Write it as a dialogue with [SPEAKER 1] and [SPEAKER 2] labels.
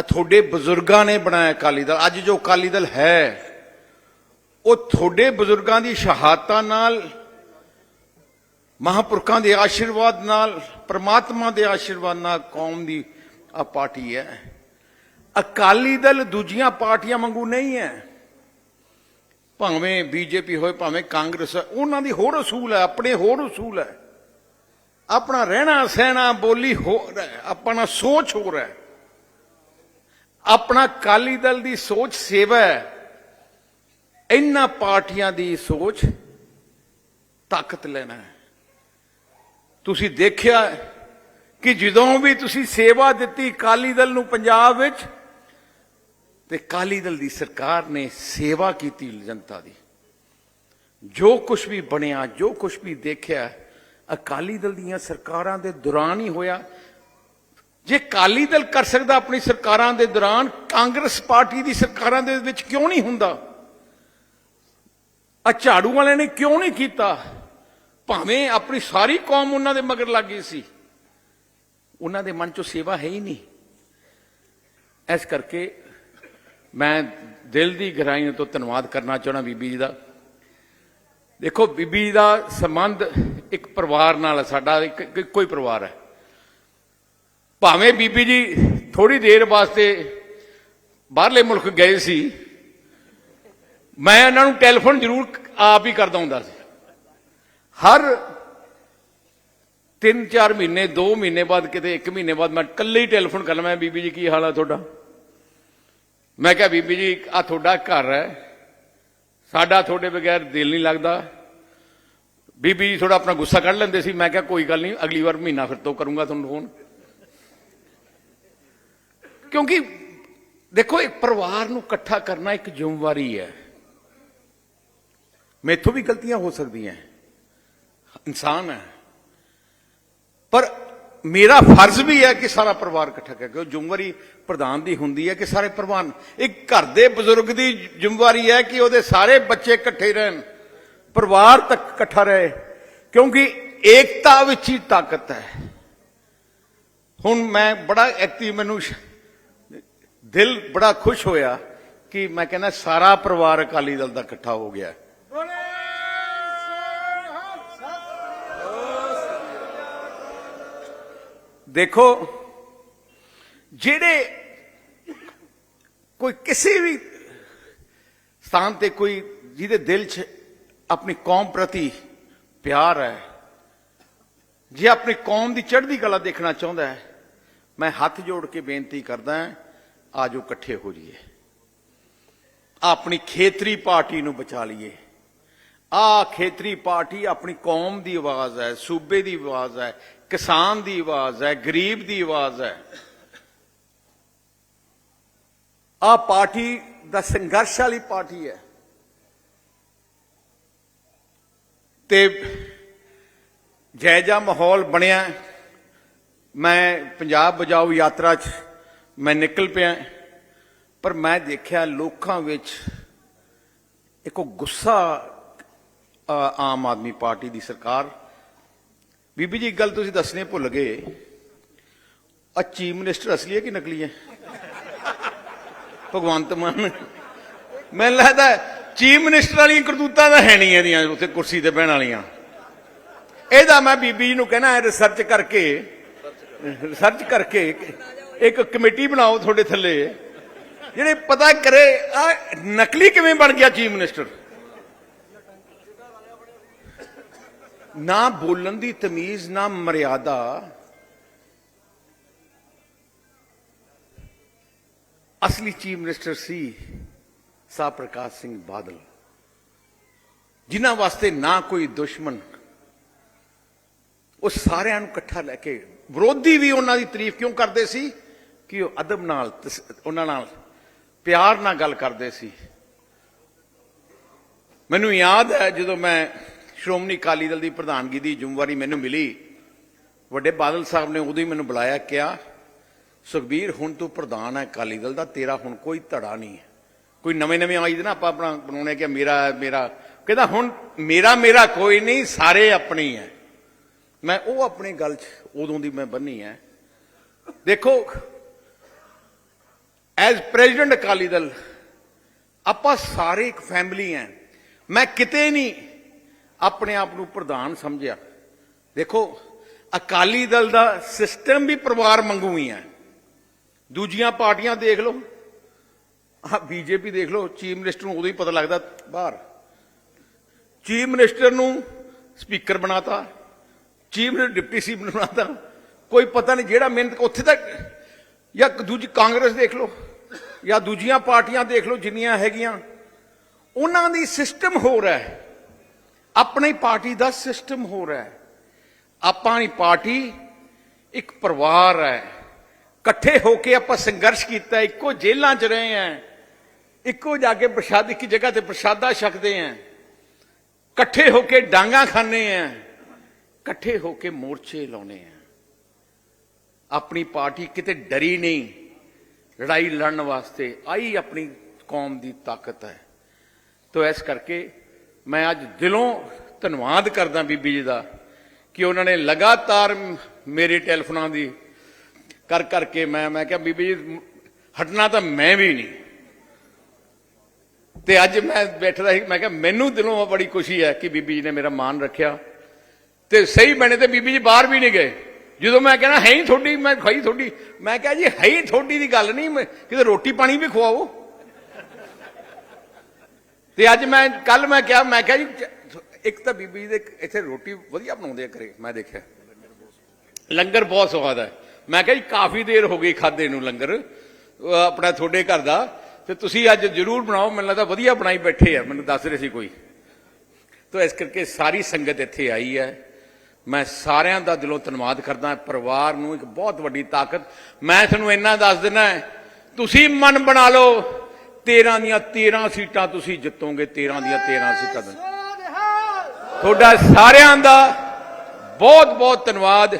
[SPEAKER 1] ਆ ਤੁਹਾਡੇ ਬਜ਼ੁਰਗਾਂ ਨੇ ਬਣਾਇਆ ਅਕਾਲੀ ਦਲ। ਅੱਜ ਜੋ ਅਕਾਲੀ ਦਲ ਹੈ ਉਹ ਤੁਹਾਡੇ ਬਜ਼ੁਰਗਾਂ ਦੀ ਸ਼ਹਾਦਤਾਂ ਨਾਲ ਮਹਾਪੁਰਖਾਂ ਦੇ ਆਸ਼ੀਰਵਾਦ ਨਾਲ ਪ੍ਰਮਾਤਮਾ ਦੇ ਆਸ਼ੀਰਵਾਦ ਨਾਲ ਕੌਮ ਦੀ ਆ ਪਾਰਟੀ ਹੈ। ਅਕਾਲੀ ਦਲ ਦੂਜੀਆਂ ਪਾਰਟੀਆਂ ਵਾਂਗੂ ਨਹੀਂ ਹੈ। ਭਾਵੇਂ ਬੀਜੇਪੀ ਹੋਏ ਭਾਵੇਂ ਕਾਂਗਰਸ ਹੈ, ਉਹਨਾਂ ਦੀ ਹੋਰ ਅਸੂਲ ਹੈ ਆਪਣੇ ਹੋਰ ਅਸੂਲ ਹੈ। ਆਪਣਾ ਰਹਿਣਾ ਸਹਿਣਾ ਬੋਲੀ ਹੋਰ ਆਪਣਾ ਸੋਚ ਹੋਰ ਹੈ। ਆਪਣਾ ਅਕਾਲੀ ਦਲ ਦੀ ਸੋਚ ਸੇਵਾ ਹੈ। ਇਹਨਾਂ ਪਾਰਟੀਆਂ ਦੀ ਸੋਚ ਤਾਕਤ ਲੈਣਾ ਹੈ। ਤੁਸੀਂ ਦੇਖਿਆ ਕਿ ਜਦੋਂ ਵੀ ਤੁਸੀਂ ਸੇਵਾ ਦਿੱਤੀ ਅਕਾਲੀ ਦਲ ਨੂੰ ਪੰਜਾਬ ਵਿੱਚ, ਤੇ ਅਕਾਲੀ ਦਲ ਦੀ ਸਰਕਾਰ ਨੇ ਸੇਵਾ ਕੀਤੀ ਜਨਤਾ ਦੀ। ਜੋ ਕੁਝ ਵੀ ਬਣਿਆ, ਜੋ ਕੁਝ ਵੀ ਦੇਖਿਆ, ਅਕਾਲੀ ਦਲ ਦੀਆਂ ਸਰਕਾਰਾਂ ਦੇ ਦੌਰਾਨ ਹੀ ਹੋਇਆ। ਜੇ ਅਕਾਲੀ ਦਲ ਕਰ ਸਕਦਾ ਆਪਣੀ ਸਰਕਾਰਾਂ ਦੇ ਦੌਰਾਨ, ਕਾਂਗਰਸ ਪਾਰਟੀ ਦੀ ਸਰਕਾਰਾਂ ਦੇ ਵਿੱਚ ਕਿਉਂ ਨਹੀਂ ਹੁੰਦਾ? ਆ ਝਾੜੂ ਵਾਲਿਆਂ ਨੇ ਕਿਉਂ ਨਹੀਂ ਕੀਤਾ? ਭਾਵੇਂ ਆਪਣੀ ਸਾਰੀ ਕੌਮ ਉਹਨਾਂ ਦੇ ਮਗਰ ਲੱਗ ਗਈ ਸੀ। ਉਹਨਾਂ ਦੇ ਮਨ 'ਚੋਂ ਸੇਵਾ ਹੈ ਹੀ ਨਹੀਂ। ਇਸ ਕਰਕੇ ਮੈਂ ਦਿਲ ਦੀ ਗਹਿਰਾਈ ਤੋਂ ਧੰਨਵਾਦ ਕਰਨਾ ਚਾਹਣਾ ਬੀਬੀ ਜੀ ਦਾ। ਦੇਖੋ, ਬੀਬੀ ਜੀ ਦਾ ਸੰਬੰਧ ਇੱਕ ਪਰਿਵਾਰ ਨਾਲ ਹੈ, ਸਾਡਾ ਇੱਕ ਇੱਕ- ਇੱਕੋ ਹੀ ਪਰਿਵਾਰ ਹੈ। ਭਾਵੇਂ ਬੀਬੀ ਜੀ ਥੋੜੀ ਦੇਰ ਵਾਸਤੇ ਬਾਹਰਲੇ ਮੁਲਕ ਗਏ ਸੀ, ਮੈਂ ਇਹਨਾਂ ਨੂੰ ਟੈਲੀਫੋਨ ਜ਼ਰੂਰ ਆਪ ਹੀ ਕਰਦਾ ਹੁੰਦਾ ਸੀ। ਹਰ 3-4 ਮਹੀਨੇ 2 ਮਹੀਨੇ ਬਾਅਦ ਕਿਤੇ 1 ਮਹੀਨੇ ਬਾਅਦ ਮੈਂ ਇਕੱਲੇ ਹੀ ਟੈਲੀਫੋਨ ਕਰ ਲਵਾਂ ਬੀਬੀ ਜੀ, ਕੀ ਹਾਲ ਆ ਤੁਹਾਡਾ? ਮੈਂ ਕਿਹਾ, ਬੀਬੀ ਜੀ ਆ ਤੁਹਾਡਾ ਘਰ ਹੈ। ਸਾਡਾ ਤੁਹਾਡੇ ਬਗੈਰ ਦਿਲ ਨਹੀਂ ਲੱਗਦਾ। ਬੀਬੀ ਜੀ ਥੋੜਾ ਆਪਣਾ ਗੁੱਸਾ ਕੱਢ ਲੈਂਦੇ ਸੀ। ਮੈਂ ਕਿਹਾ, ਕੋਈ ਗੱਲ ਨਹੀਂ, ਅਗਲੀ ਵਾਰ ਮਹੀਨਾ ਫਿਰ ਤੋਂ ਕਰੂੰਗਾ ਤੁਹਾਨੂੰ ਫੋਨ ਕਿਉਂਕਿ ਦੇਖੋ ਇੱਕ ਪਰਿਵਾਰ ਨੂੰ ਇਕੱਠਾ ਕਰਨਾ ਇੱਕ ਜ਼ਿੰਮੇਵਾਰੀ ਹੈ। ਮੈਥੋਂ ਵੀ ਗਲਤੀਆਂ ਹੋ ਸਕਦੀਆਂ ਇਨਸਾਨ ਹੈ। ਪਰ ਮੇਰਾ ਫਰਜ਼ ਵੀ ਹੈ ਕਿ ਸਾਰਾ ਪਰਿਵਾਰ ਇਕੱਠਾ ਕਰਕੇ, ਉਹ ਜ਼ਿੰਮੇਵਾਰੀ ਪ੍ਰਧਾਨ ਦੀ ਹੁੰਦੀ ਹੈ ਕਿ ਸਾਰੇ ਪ੍ਰਵਾਨ ਇੱਕ ਘਰ ਦੇ ਬਜ਼ੁਰਗ ਦੀ ਜ਼ਿੰਮੇਵਾਰੀ ਹੈ ਕਿ ਉਹਦੇ ਸਾਰੇ ਬੱਚੇ ਇਕੱਠੇ ਰਹਿਣ, ਪਰਿਵਾਰ ਤੱਕ ਇਕੱਠਾ ਰਹੇ, ਕਿਉਂਕਿ ਏਕਤਾ ਵਿੱਚ ਹੀ ਤਾਕਤ ਹੈ। ਹੁਣ ਮੈਂ ਬੜਾ ਐਕਟਿਵ ਮੈਨੂੰ ਦਿਲ ਬੜਾ ਖੁਸ਼ ਹੋਇਆ ਕਿ ਮੈਂ ਕਹਿੰਦਾ ਸਾਰਾ ਪਰਿਵਾਰ ਅਕਾਲੀ ਦਲ ਦਾ ਇਕੱਠਾ ਹੋ ਗਿਆ। ਦੇਖੋ ਜਿਹੜੇ ਕੋਈ ਕਿਸੇ ਵੀ ਸਥਾਨ ਤੇ ਕੋਈ ਜਿਹਦੇ ਦਿਲ 'ਚ ਆਪਣੀ ਕੌਮ ਪ੍ਰਤੀ ਪਿਆਰ ਹੈ ਜੇ ਆਪਣੀ ਕੌਮ ਦੀ ਚੜ੍ਹਦੀ ਕਲਾ ਦੇਖਣਾ ਚਾਹੁੰਦਾ ਹੈ ਮੈਂ ਹੱਥ ਜੋੜ ਕੇ ਬੇਨਤੀ ਕਰਦਾ ਹਾਂ ਆਜੋ ਇਕੱਠੇ ਹੋ ਜਾਈਏ। ਆਪਣੀ ਖੇਤਰੀ ਪਾਰਟੀ ਨੂੰ ਬਚਾ ਲਈਏ। ਆ ਖੇਤਰੀ ਪਾਰਟੀ ਆਪਣੀ ਕੌਮ ਦੀ ਆਵਾਜ਼ ਹੈ, ਸੂਬੇ ਦੀ ਆਵਾਜ਼ ਹੈ, ਕਿਸਾਨ ਦੀ ਆਵਾਜ਼ ਹੈ, ਗਰੀਬ ਦੀ ਆਵਾਜ਼ ਹੈ। ਆ ਪਾਰਟੀ ਦਾ ਸੰਘਰਸ਼ ਵਾਲੀ ਪਾਰਟੀ ਹੈ। ਤੇ ਜੈਜਾ ਮਾਹੌਲ ਬਣਿਆ। ਮੈਂ ਪੰਜਾਬ ਬਜਾਓ ਯਾਤਰਾ 'ਚ ਮੈਂ ਨਿਕਲ ਪਿਆ, ਪਰ ਮੈਂ ਦੇਖਿਆ ਲੋਕਾਂ ਵਿੱਚ ਇੱਕ ਗੁੱਸਾ ਆਮ ਆਦਮੀ ਪਾਰਟੀ ਦੀ ਸਰਕਾਰ। ਬੀਬੀ ਜੀ, ਇੱਕ ਗੱਲ ਤੁਸੀਂ ਦੱਸਣੇ ਭੁੱਲ ਗਏ। ਆ ਚੀਫ ਮਿਨਿਸਟਰ ਅਸਲੀ ਹੈ ਕਿ ਨਕਲੀ ਹੈ? ਭਗਵੰਤ ਮਾਨ। ਮੈਨੂੰ ਲੱਗਦਾ ਚੀਫ ਮਿਨਿਸਟਰ ਵਾਲੀਆਂ ਕਰਤੂਤਾਂ ਤਾਂ ਹੈ ਨਹੀਂ ਇਹਦੀਆਂ, ਉੱਥੇ ਕੁਰਸੀ ਤੇ ਬਹਿਣ ਵਾਲੀਆਂ। ਇਹਦਾ ਮੈਂ ਬੀਬੀ ਜੀ ਨੂੰ ਕਹਿਣਾ ਰਿਸਰਚ ਕਰਕੇ ਰਿਸਰਚ ਕਰਕੇ ਇੱਕ ਕਮੇਟੀ ਬਣਾਓ ਤੁਹਾਡੇ ਥੱਲੇ। ਜਿਹੜੇ ਪਤਾ ਕਰੇ, ਆ ਨਕਲੀ ਕਿਵੇਂ ਬਣ ਗਿਆ ਚੀਫ ਮਿਨਿਸਟਰ? ਨਾ ਬੋਲਣ ਦੀ ਤਮੀਜ਼, ਨਾ ਮਰਿਆਦਾ। ਅਸਲੀ ਚੀਫ ਮਿਨਿਸਟਰ ਸੀ ਸਾਹ ਪ੍ਰਕਾਸ਼ ਸਿੰਘ ਬਾਦਲ, ਜਿਨ੍ਹਾਂ ਵਾਸਤੇ ਨਾ ਕੋਈ ਦੁਸ਼ਮਣ। ਉਹ ਸਾਰਿਆਂ ਨੂੰ ਇਕੱਠਾ ਲੈ ਕੇ ਵਿਰੋਧੀ ਵੀ ਉਹਨਾਂ ਦੀ ਤਾਰੀਫ ਕਿਉਂ ਕਰਦੇ ਸੀ? ਕਿ ਉਹ ਅਦਬ ਨਾਲ ਤਸ- ਉਹਨਾਂ ਨਾਲ ਪਿਆਰ ਨਾਲ ਗੱਲ ਕਰਦੇ ਸੀ। ਮੈਨੂੰ ਯਾਦ ਹੈ ਜਦੋਂ ਮੈਂ ਸ਼੍ਰੋਮਣੀ ਅਕਾਲੀ ਦਲ ਦੀ ਪ੍ਰਧਾਨਗੀ ਦੀ ਜ਼ਿੰਮੇਵਾਰੀ ਮੈਨੂੰ ਮਿਲੀ, ਵੱਡੇ ਬਾਦਲ ਸਾਹਿਬ ਨੇ ਉਦੋਂ ਹੀ ਮੈਨੂੰ ਬੁਲਾਇਆ, ਕਿਹਾ, ਸੁਖਬੀਰ, ਹੁਣ ਤੂੰ ਪ੍ਰਧਾਨ ਹੈ ਅਕਾਲੀ ਦਲ ਦਾ, ਤੇਰਾ ਹੁਣ ਕੋਈ ਧੜਾ ਨਹੀਂ ਹੈ। ਕੋਈ ਨਵੇਂ ਨਵੇਂ ਆਈ ਦੇ ਨਾ ਆਪਾਂ ਆਪਣਾ ਬਣਾਉਣੇ ਕਿ ਮੇਰਾ ਮੇਰਾ। ਕਹਿੰਦਾ, ਹੁਣ ਮੇਰਾ ਮੇਰਾ ਕੋਈ ਨਹੀਂ, ਸਾਰੇ ਆਪਣੇ ਹੈ। ਮੈਂ ਉਹ ਆਪਣੀ ਗੱਲ 'ਚ ਉਦੋਂ ਦੀ ਮੈਂ ਬੰਨੀ ਹੈ। ਦੇਖੋ ਐਜ਼ ਪ੍ਰੈਜ਼ੀਡੈਂਟ ਅਕਾਲੀ ਦਲ ਆਪਾਂ ਸਾਰੇ ਇੱਕ ਫੈਮਿਲੀ ਹੈ ਮੈਂ ਕਿਤੇ ਨਹੀਂ ਆਪਣੇ ਆਪ ਨੂੰ ਪ੍ਰਧਾਨ ਸਮਝਿਆ। ਦੇਖੋ, ਅਕਾਲੀ ਦਲ ਦਾ ਸਿਸਟਮ ਵੀ ਪਰਿਵਾਰ ਮੰਗੂ ਹੀ ਹੈ। ਦੂਜੀਆਂ ਪਾਰਟੀਆਂ ਦੇਖ ਲਓ। ਆ ਬੀਜੇਪੀ ਦੇਖ ਲਓ, ਚੀਫ ਮਿਨਿਸਟਰ ਨੂੰ ਉਦੋਂ ਹੀ ਪਤਾ ਲੱਗਦਾ ਬਾਹਰ। ਚੀਫ ਮਿਨਿਸਟਰ ਨੂੰ ਸਪੀਕਰ ਬਣਾਤਾ, ਚੀਫ ਮਿਨਿਸਟਰ ਡਿਪਟੀ ਸੀ ਬਣਾਤਾ। ਕੋਈ ਪਤਾ ਨਹੀਂ ਜਿਹੜਾ ਮਿਹਨਤ, ਉੱਥੇ ਤੱਕ ਜਾਂ ਦੂਜੀ ਕਾਂਗਰਸ ਦੇਖ ਲਓ। ਜਾਂ ਦੂਜੀਆਂ ਪਾਰਟੀਆਂ ਦੇਖ ਲਓ ਜਿੰਨੀਆਂ ਹੈਗੀਆਂ, ਉਹਨਾਂ ਦੀ ਸਿਸਟਮ ਹੋ ਰਿਹਾ ਹੈ। ਆਪਣੀ ਪਾਰਟੀ ਦਾ ਸਿਸਟਮ ਹੋ ਰਿਹਾ ਹੈ। ਆਪਾਂ ਦੀ ਪਾਰਟੀ ਇੱਕ ਪਰਿਵਾਰ ਹੈ। ਇਕੱਠੇ ਹੋ ਕੇ ਆਪਾਂ ਸੰਘਰਸ਼ ਕੀਤਾ ਇੱਕੋ ਜੇਲਾਂ 'ਚ ਰਹੇ ਆਂ ਇੱਕੋ ਜਾ ਕੇ ਪ੍ਰਸ਼ਾਦ, ਇੱਕ ਜਗ੍ਹਾ ਤੇ ਪ੍ਰਸ਼ਾਦਾ ਛਕਦੇ ਆਂ ਇਕੱਠੇ ਹੋ ਕੇ ਡਾਂਗਾ ਖਾਂਦੇ ਆਂ ਇਕੱਠੇ ਹੋ ਕੇ ਮੋਰਚੇ ਲਾਉਨੇ ਆਂ ਆਪਣੀ ਪਾਰਟੀ ਕਿਤੇ ਡਰੀ ਨਹੀਂ। ਲੜਾਈ ਲੜਨ ਵਾਸਤੇ ਆਈ ਆਪਣੀ ਕੌਮ ਦੀ ਤਾਕਤ ਹੈ। ਤੋ ਇਸ ਕਰਕੇ ਮੈਂ ਅੱਜ ਦਿਲੋਂ ਧੰਨਵਾਦ ਕਰਦਾ ਬੀਬੀ ਜੀ ਦਾ ਕਿ ਉਹਨਾਂ ਨੇ ਲਗਾਤਾਰ ਮੇਰੇ ਟੈਲੀਫੋਨਾਂ ਦੀ ਕਰ ਕਰਕੇ ਮੈਂ ਮੈਂ ਕਿਹਾ, ਬੀਬੀ ਜੀ, ਹਟਣਾ ਤਾਂ ਮੈਂ ਵੀ ਨਹੀਂ। ਤੇ ਅੱਜ ਮੈਂ ਬੈਠਦਾ ਸੀ, ਮੈਂ ਕਿਹਾ, ਮੈਨੂੰ ਦਿਲੋਂ ਬੜੀ ਖੁਸ਼ੀ ਹੈ ਕਿ ਬੀਬੀ ਜੀ ਨੇ ਮੇਰਾ ਮਾਣ ਰੱਖਿਆ। ਤੇ ਸਹੀ ਬਣੇ ਤੇ ਬੀਬੀ ਜੀ ਬਾਹਰ ਵੀ ਨਹੀਂ ਗਏ। ਜਦੋਂ ਮੈਂ ਕਹਿੰਦਾ, ਹੈ ਹੀ ਤੁਹਾਡੀ? ਮੈਂ ਖਾਈ ਤੁਹਾਡੀ। ਮੈਂ ਕਿਹਾ, ਜੀ, ਹੈ ਹੀ ਤੁਹਾਡੀ ਦੀ ਗੱਲ ਨਹੀਂ, ਮੈਂ- ਕਿਤੇ ਰੋਟੀ ਪਾਣੀ ਵੀ ਖਵਾਓ? ਤੇ ਅੱਜ ਮੈਂ ਕੱਲ ਮੈਂ ਕਿਹਾ ਮੈਂ ਕਿਹਾ ਜੀ, ਇੱਕ ਤਾਂ ਬੀਬੀ ਦੇ ਇੱਥੇ ਰੋਟੀ ਵਧੀਆ ਬਣਾਉਂਦੇ ਆ ਘਰੇ, ਮੈਂ ਦੇਖਿਆ। ਲੰਗਰ ਬਹੁਤ ਸਵਾਦ ਹੈ। ਮੈਂ ਕਿਹਾ ਜੀ, ਕਾਫੀ ਦੇਰ ਹੋ ਗਈ ਖਾਦੇ ਨੂੰ ਲੰਗਰ ਆਪਣਾ ਤੁਹਾਡੇ ਘਰ ਦਾ। ਤੇ ਤੁਸੀਂ ਅੱਜ ਜਰੂਰ ਬਣਾਓ, ਮੈਨੂੰ ਲੱਗਦਾ ਵਧੀਆ ਬਣਾਈ ਬੈਠੇ ਆ, ਮੈਨੂੰ ਦੱਸ ਰਹੇ ਸੀ ਕੋਈ। ਤਾਂ ਇਸ ਕਰਕੇ ਸਾਰੀ ਸੰਗਤ ਇੱਥੇ ਆਈ ਹੈ। ਮੈਂ ਸਾਰਿਆਂ ਦਾ ਦਿਲੋਂ ਧੰਨਵਾਦ ਕਰਦਾ ਪਰਿਵਾਰ ਨੂੰ ਇੱਕ ਬਹੁਤ ਵੱਡੀ ਤਾਕਤ। ਮੈਂ ਤੁਹਾਨੂੰ ਇੰਨਾ ਦੱਸ ਦਿੰਦਾ ਤੁਸੀਂ ਮਨ ਬਣਾ ਲਓ 13 ਦੀਆਂ 13 ਸੀਟਾਂ ਤੁਸੀਂ ਜਿੱਤੋਗੇ 13 ਦੀਆਂ 13 ਸੀਟਾਂ। ਤੁਹਾਡਾ ਸਾਰਿਆਂ ਦਾ ਬਹੁਤ ਬਹੁਤ ਧੰਨਵਾਦ।